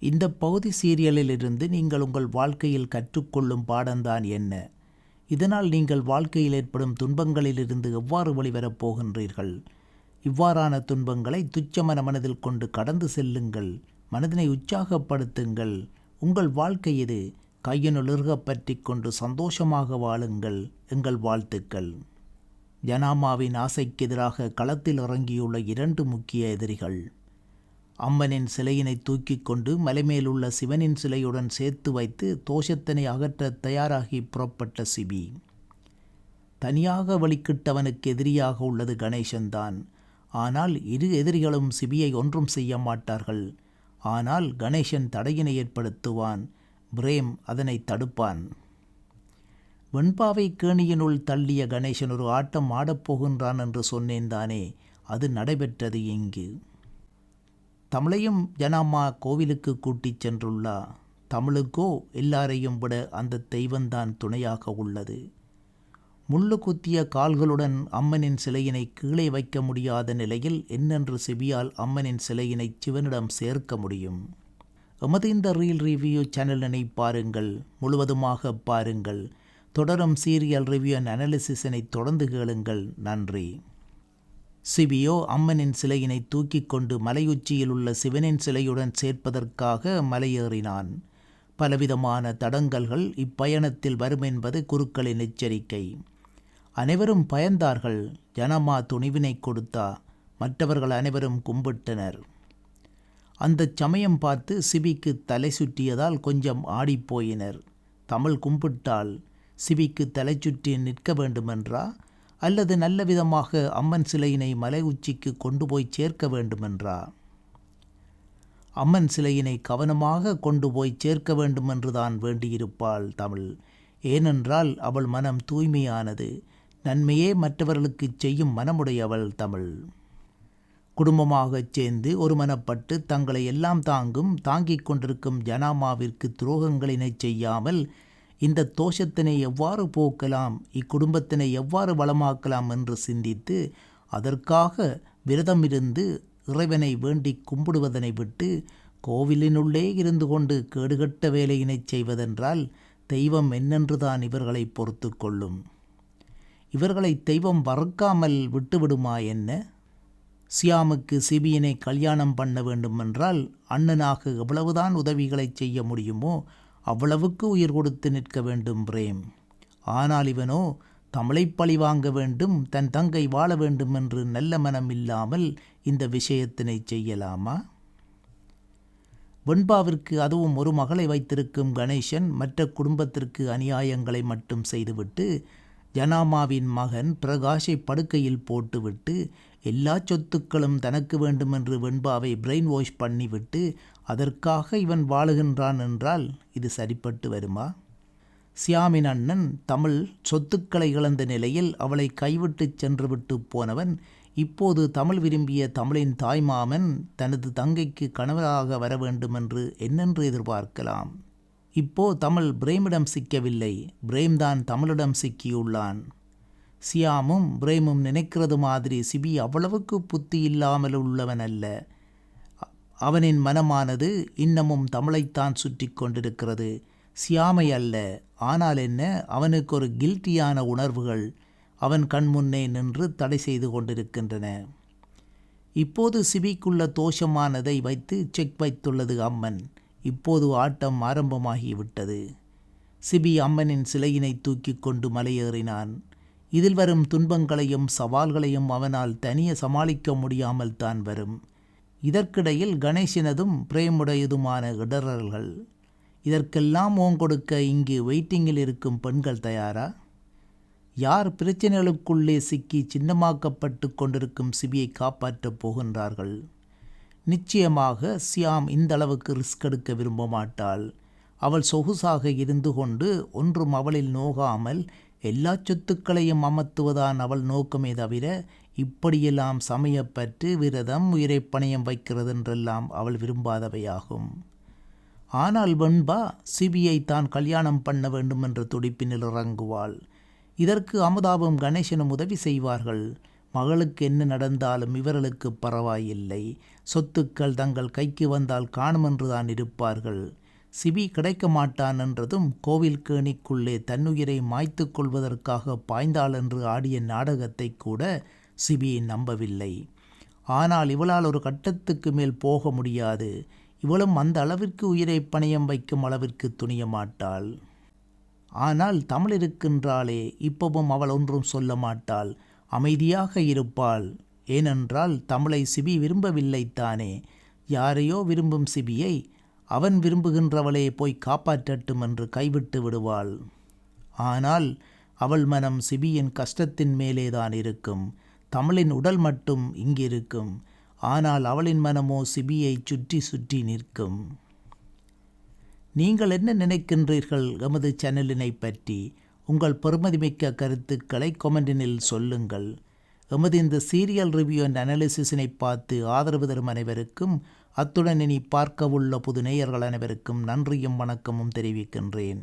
இந்த பகுதி சீரியலிலிருந்து நீங்கள் உங்கள் வாழ்க்கையில் கற்றுக்கொள்ளும் பாடம்தான் என்ன? இதனால் நீங்கள் வாழ்க்கையில் ஏற்படும் துன்பங்களிலிருந்து எவ்வாறு வெளிவரப் போகின்றீர்கள்? இவ்வாறான துன்பங்களை துச்சமன மனதில் கொண்டு கடந்து செல்லுங்கள். மனதினை உற்சாகப்படுத்துங்கள். உங்கள் வாழ்க்கை இது கையினுளிர்க பற்றி கொண்டு சந்தோஷமாக வாழுங்கள். எங்கள் வாழ்த்துக்கள். ஜனாமாவின் ஆசைக்கு எதிராக களத்தில் இறங்கியுள்ள இரண்டு முக்கிய எதிரிகள். அம்மனின் சிலையினை தூக்கிக் கொண்டு மலைமேல் உள்ள சிவனின் சிலையுடன் சேர்த்து வைத்து தோஷத்தினை அகற்ற தயாராகி புறப்பட்ட சிபி. தனியாக வழிக்கிட்டவனுக்கு எதிரியாக உள்ளது கணேசன்தான். ஆனால் இரு எதிரிகளும் சிபியை ஒன்றும் செய்ய மாட்டார்கள். ஆனால் கணேசன் தடையினை ஏற்படுத்துவான். பிரேம் அதனை தடுப்பான். வெண்பாவை கேணியினுள் தள்ளிய கணேசன் ஒரு ஆட்டம் ஆடப்போகின்றான் என்று சொன்னேன் தானே அது நடைபெற்றது இங்கு. தமிழையும் ஜனாமா கோவிலுக்கு கூட்டிச் சென்றுள்ளா. தமிழுக்கோ எல்லாரையும் விட அந்த தெய்வந்தான் துணையாக உள்ளது. முள்ளு குத்திய கால்களுடன் அம்மனின் சிலையினை கீழே வைக்க முடியாத நிலையில் என்னென்று செவியால் அம்மனின் சிலையினை சிவனிடம் சேர்க்க முடியும்? எமது இந்த ரீல் ரிவ்யூ சேனலினை பாருங்கள் முழுவதுமாக பாருங்கள். தொடரும் சீரியல் ரிவ்யூ அண்ட் அனாலிசிஸினை தொடர்ந்து கேளுங்கள். நன்றி. சிபியோ அம்மனின் சிலையினை தூக்கிக் கொண்டு மலையுச்சியில் உள்ள சிவனின் சிலையுடன் சேர்ப்பதற்காக மலையேறினான். பலவிதமான தடங்கல்கள் இப்பயணத்தில் வரும் என்பது குருக்களின் எச்சரிக்கை. அனைவரும் பயந்தார்கள். ஜனமா துணிவினை கொடுத்தா மற்றவர்கள் அனைவரும் கும்பிட்டனர். அந்த சமயம் பார்த்து சிபிக்கு தலை சுற்றியதால் கொஞ்சம் ஆடிப்போயினர். தமிழ் கும்பிட்டால் சிபிக்கு தலை சுற்றி நிற்க வேண்டுமென்றா? அல்லது நல்ல விதமாக அம்மன் சிலையினை மலை உச்சிக்கு கொண்டு போய் சேர்க்க வேண்டுமென்றா அம்மன் சிலையினை கவனமாக கொண்டு போய் சேர்க்க வேண்டுமென்றுதான் வேண்டியிருப்பாள் தமிழ். ஏனென்றால் அவள் மனம் தூய்மையானது. நன்மையே மற்றவர்களுக்கு செய்யும் மனமுடையவள் தமிழ். குடும்பமாகச் சேர்ந்து ஒரு மனப்பட்டு தங்களை எல்லாம் தாங்கும் தாங்கிக் கொண்டிருக்கும் ஜனாமாவிற்கு துரோகங்களினை செய்யாமல் இந்த தோஷத்தினை எவ்வாறு போக்கலாம் இக்குடும்பத்தினை எவ்வாறு வளமாக்கலாம் என்று சிந்தித்து அதற்காக விரதமிருந்து இறைவனை வேண்டி கும்பிடுவதனை விட்டு கோவிலினுள்ளே இருந்து கொண்டு கேடுகட்ட வேலையினை செய்வதென்றால் தெய்வம் என்னென்றுதான் இவர்களை பொறுத்து கொள்ளும்? இவர்களை தெய்வம் வறுக்காமல் விட்டுவிடுமா என்ன? சியாமுக்கு சிபியினை கல்யாணம் பண்ண வேண்டுமென்றால் அண்ணனாக எவ்வளவுதான் உதவிகளை செய்ய முடியுமோ அவ்வளவுக்கு உயிர் கொடுத்து நிற்க வேண்டும் பிரேம். ஆனால் இவனோ தமிழை பழி வாங்க வேண்டும் தன் தங்கை வாழ வேண்டும் என்று நல்ல மனம் இல்லாமல் இந்த விஷயத்தினை செய்யலாமா? வெண்பாவிற்கு அதுவும் ஒரு மகளை வைத்திருக்கும் கணேசன் மற்ற குடும்பத்திற்கு அநியாயங்களை மட்டும் செய்துவிட்டு ஜனாமாவின் மகன் பிரகாஷை படுக்கையில் போட்டுவிட்டு எல்லா சொத்துக்களும் தனக்கு வேண்டுமென்று வெண்பாவை பிரெயின் வாஷ் பண்ணிவிட்டு அதற்காக இவன் வாழுகின்றான் என்றால் இது சரிப்பட்டு வருமா? சியாமின் அண்ணன் தமிழ் சொத்துக்களை இழந்த நிலையில் அவளை கைவிட்டு சென்றுவிட்டு போனவன் இப்போது தமிழ் விரும்பிய தமிழின் தாய்மாமன் தனது தங்கைக்கு கணவராக வர வேண்டுமென்று என்னென்று எதிர்பார்க்கலாம்? இப்போ தமிழ் பிரேமிடம் சிக்கவில்லை பிரேம்தான் தமிழிடம் சிக்கியுள்ளான். சியாமும் பிரேமும் நினைக்கிறது மாதிரி சிபி அவ்வளவுக்கு புத்தி இல்லாமல் உள்ளவன் அல்ல அவனின் மனமானது இன்னமும் தமிழைத்தான் சுற்றி கொண்டிருக்கிறது. சியாமை அல்ல ஆனால் என்ன அவனுக்கு ஒரு கில்ட்டியான உணர்வுகள் அவன் கண்முன்னே நின்று தடை செய்து கொண்டிருக்கின்றன. இப்போது சிபிக்குள்ள தோஷமானதை வைத்து செக் வைத்துள்ளது அம்மன். இப்போது ஆட்டம் ஆரம்பமாகிவிட்டது. சிபி அம்மனின் சிலையினை தூக்கி கொண்டு மலையேறினான். இதில் வரும் துன்பங்களையும் சவால்களையும் அவனால் தனியே சமாளிக்க முடியாமல் தான் வரும். இதற்கிடையில் கணேசனதும் பிரேமுடையதுமான இடறல்கள் இதற்கெல்லாம் ஓங்கொடுக்க இங்கு வெயிட்டிங்கில் இருக்கும் பெண்கள் தயாரா? யார் பிரச்சனைகளுக்குள்ளே சிக்கி சின்னமாக்கப்பட்டு கொண்டிருக்கும் சிபியை காப்பாற்றப் போகின்றார்கள்? நிச்சயமாக சியாம் இந்த அளவுக்கு ரிஸ்க் எடுக்க விரும்ப மாட்டாள் அவள் சொகுசாக இருந்து கொண்டு ஒன்றும் அவளில் நோகாமல் எல்லா சொத்துக்களையும் அமர்த்துவதான் அவள் நோக்கமே தவிர இப்படியெல்லாம் சமயப்பற்று விரதம் உயிரை பணயம் வைக்கிறதென்றெல்லாம் அவள் விரும்பாதவையாகும். ஆனால் வெண்பா சிபியை தான் கல்யாணம் பண்ண வேண்டும் என்ற துடிப்பினில் இறங்குவாள். இதற்கு அமுதாவும் கணேசனும் உதவி செய்வார்கள். மகளுக்கு என்ன நடந்தாலும் இவர்களுக்கு பரவாயில்லை. சொத்துக்கள் தங்கள் கைக்கு வந்தால் காணுமென்றுதான் இருப்பார்கள். சிபி கிடைக்க மாட்டான் என்றதும் கோவில் கேணிக்குள்ளே தன்னுயிரை மாய்த்து கொள்வதற்காக பாய்ந்தாள் என்று ஆடிய நாடகத்தை கூட சிபி நம்பவில்லை. ஆனால் இவளால் ஒரு கட்டத்துக்கு மேல் போக முடியாது. இவளும் அந்த அளவிற்கு உயிரை பணயம் வைக்கும் அளவிற்கு துணிய மாட்டாள். ஆனால் தமிழ் இருக்கின்றாளே இப்பவும் அவள் ஒன்றும் சொல்ல மாட்டாள். அமைதியாக இருப்பாள். ஏனென்றால் தமிழை சிபி விரும்பவில்லைத்தானே யாரையோ விரும்பும் சிபியை அவன் விரும்புகின்றவளே போய் காப்பாற்றட்டும் என்று கைவிட்டு விடுவாள். ஆனால் அவள் மனம் சிபியின் கஷ்டத்தின் மேலேதான் இருக்கும். தமிழின் உடல் மட்டும் இங்கிருக்கும். ஆனால் அவளின் மனமோ சிபியை சுற்றி சுற்றி நிற்கும். நீங்கள் என்ன நினைக்கின்றீர்கள் எமது சேனலினை பற்றி? உங்கள் பெருமதிமிக்க கருத்துக்களை கொமெண்டினில் சொல்லுங்கள். எமது இந்த சீரியல் ரிவ்யூ அண்ட் அனாலிசிஸினை பார்த்து ஆதரவு தரும் அனைவருக்கும் அத்துடன் இனி பார்க்கவுள்ள புது நேயர்கள் அனைவருக்கும் நன்றியும் வணக்கமும் தெரிவிக்கின்றேன்.